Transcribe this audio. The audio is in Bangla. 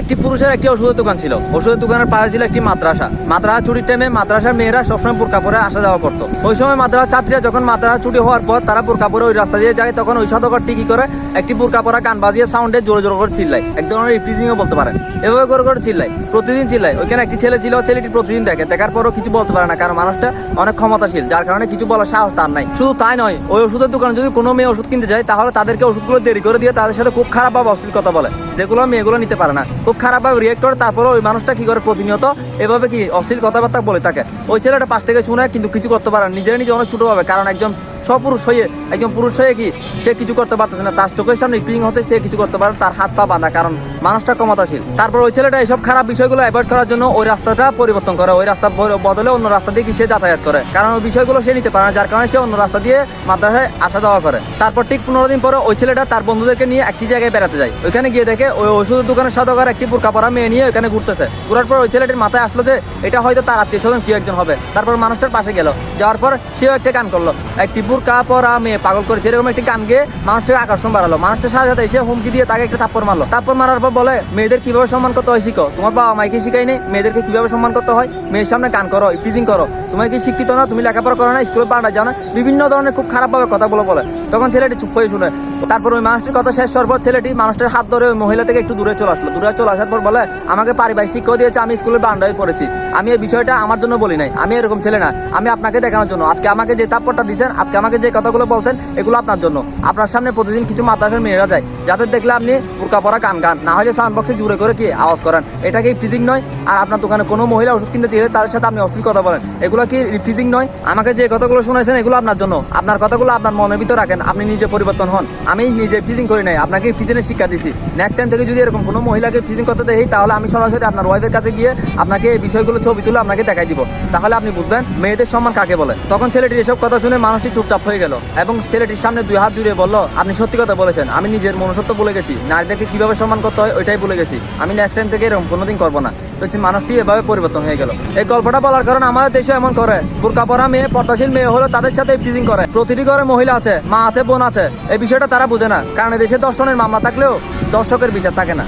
একটি পুরুষের একটি ওষুধের দোকান ছিল। ওষুধের দোকানের পাশে ছিল একটি মাদ্রাসা। মাদ্রাসা ছুটির টাইমে মাদ্রাসার মেয়েরা সবসময় বোরকা পরে আসা যাওয়া করতো। ওই সময় মাদ্রাসা ছাত্রীরা যখন মাদ্রাসা ছুটি হওয়ার পর তারা বোরকা পরে ওই রাস্তা দিয়ে যায়, তখন ওই সদকরটি কি করে একটি বোরকা পরা গান বাজিয়ে সাউন্ডে জোরে জোরে করে চিল্লায়। এক ধরনের রিপ্রিজিংও বলতে পারেন। এভাবে করে করে চিল্লায়। প্রতিদিন চিল্লায়। ওইখানে একটি ছেলে ছিল, ছেলেটি প্রতিদিন দেখে। দেখার পরও কিছু বলতে পারে না, কারণ মানুষটা অনেক ক্ষমতাশীল, যার কারণে কিছু বলার সাহস তার নাই। শুধু তাই নয়, ওই ওষুধের দোকানে যদি কোনো মেয়ে ওষুধ কিনতে যায়, তাহলে তাদেরকে ওষুধগুলো দেরি করে দিয়ে তাদের সাথে খুব খারাপ বা অশ্লীল কথা বলে, যেগুলো মেয়েগুলো নিতে পারে না। খুব খারাপভাবে রিয়েক্ট করে, তারপরে ওই মানুষটা কি করে প্রতিনিয়ত এভাবে কি অশ্লীল কথাবার্তা বলে থাকে? ওই ছেলেটা পাশ থেকে শুনে কিন্তু কিছু করতে পারে নিজের নিজে অনেক ছোটো হবে কারণ একজন সপুরুষ হয়ে, একজন পুরুষ হয়ে কি সে কিছু করতে পারতেছে না। তার চোখের সামনে পিং হচ্ছে, সে কিছু করতে পারে তার হাত পা বাঁধা, কারণ মানুষটা ক্ষমতাশীল। তারপর ওই ছেলেটা এইসব খারাপ বিষয়গুলো অ্যাভয়েড করার জন্য ওই রাস্তাটা পরিবর্তন করে, ওই রাস্তা বদলে- অন্য রাস্তা দিয়ে সে যাতায়াত করে। কারণ ওই বিষয়গুলো সে নিতে পারে না, যার কারণে সে অন্য রাস্তা দিয়ে মাদ্রাসায় আসা যাওয়া করে। তারপর ঠিক পনেরো দিন পরে ওই ছেলেটা তার বন্ধুদেরকে নিয়ে একটি জায়গায় বেড়াতে যায়। ওইখানে গিয়ে দেখে ওই ওষুধের দোকানের সদকার একটি বোরকা পরা মেয়ে নিয়ে ওইখানে ঘুরতেছে। ঘুরার পর ওই ছেলেটির মাথায় আসলো যে, এটা হয়তো তার আত্মীয় স্বজন কেউ একজন হবে। তারপর মানুষটার পাশে গেল। যাওয়ার পর সেও একটা গান করল। একটি বুরকা পরা মেয়ে পাগল করেছে এরকম একটি গান গিয়ে মানুষটাকে আকর্ষণ বাড়ালো। মানুষটা সাথে সাথে এসে হুমকি দিয়ে তাকে একটা থাপ্পড় মারলো। থাপ্পড় মারার পর বলে, মেয়েদের কীভাবে সম্মান করতে হয় শিখো? তোমার বাবা মাইকে শিখাই নেই? মেয়েদেরকে কীভাবে সম্মান করতে হয়? মেয়ের সামনে গান করো প্রিজিং করো। তুমি কি শিক্ষিত না? তুমি লেখাপড়া করো না? স্কুলে পাঠা জানো না? বিভিন্ন ধরনের খুব খারাপভাবে কথা বলে বলে। তখন ছেলেটি চুপ হয়ে শুনে তারপর ওই মানুষটির কথা শেষ হওয়ার পর ছেলেটি মানুষটার হাত ধরে ওই মহিলা থেকে একটু দূরে চলে আসলো। দূরে চলে আসার পর বলে, আমাকে পারিবারিক শিক্ষা দিয়েছে, আমি স্কুলে বান্ডা হয়ে পড়েছি। আমি এই বিষয়টা আমার জন্য বলি নাই। আমি এরকম ছেলে না। আমি আপনাকে দেখানোর জন্য। আজকে আমাকে যে তাপ্পরটা দিয়েছেন, আজকে আমাকে যে কথাগুলো বলছেন, এগুলো আপনার জন্য। আপনার সামনে প্রতিদিন কিছু মাদ্রাসার মেয়েরা যায়, যাদের দেখলে আপনি বুরকা পরা কান। গান না হলে সাউন্ড বক্সে জুড়ে করে কি আওয়াজ করেন। এটা কি ফিজিং নয়? আর আপনার দোকানে কোনো মহিলা ওষুধ কিনতে দিলে তার সাথে আপনি অশ্লীল কথা বলেন। এগুলো কি রিফিজিং নয়? আমাকে যে কথাগুলো শুনেছেন এগুলো আপনার জন্য। আপনার কথাগুলো আপনার মনের ভিতর রাখেন। আপনি নিজে পরিবর্তন হন। আমি নিজে ফিজিং করি নাই, আপনাকে ফিজিংয়ের শিক্ষা দিছি। নেক্সট টাইম থেকে যদি এরকম কোনো মহিলাকে ফিজিং করতে দেখি তাহলে আমি সরাসরি আপনার ওয়াইফের কাছে গিয়ে আপনাকে এই বিষয়গুলো ছবি তুলে আপনাকে দেখাই দিব। তাহলে আপনি বুঝবেন মেয়েদের সম্মান কাকে বলে। তখন ছেলেটির এসব কথা শুনে মানুষটি চুপচাপ হয়ে গেল এবং ছেলেটির সামনে দুই হাত জুড়ে বলল, আপনি সত্যি কথা বলেছেন, আমি নিজের মনুষ্যত্ব বলে গেছি। নারীদেরকে কীভাবে সম্মান করতে হয় ওইটাই বলে গেছি। আমি নেক্সট টাইম থেকে এরকম কোনোদিন করব না। তো মানুষটি এভাবে পরিবর্তন হয়ে গেল। এই গল্পটা বলার কারণ আমাদের দেশে এমন করে, বোরকা পরা মেয়ে, পর্দাশীল মেয়ে হলো তাদের সাথে ফিজিং করে। প্রতিটি ঘরে মহিলা আছে, মা আছে, বোন আছে। এই বিষয়টা তারা বোঝে না। কারণ দেশে দর্শনের মামলা থাকলেও দর্শকের বিচার থাকে না।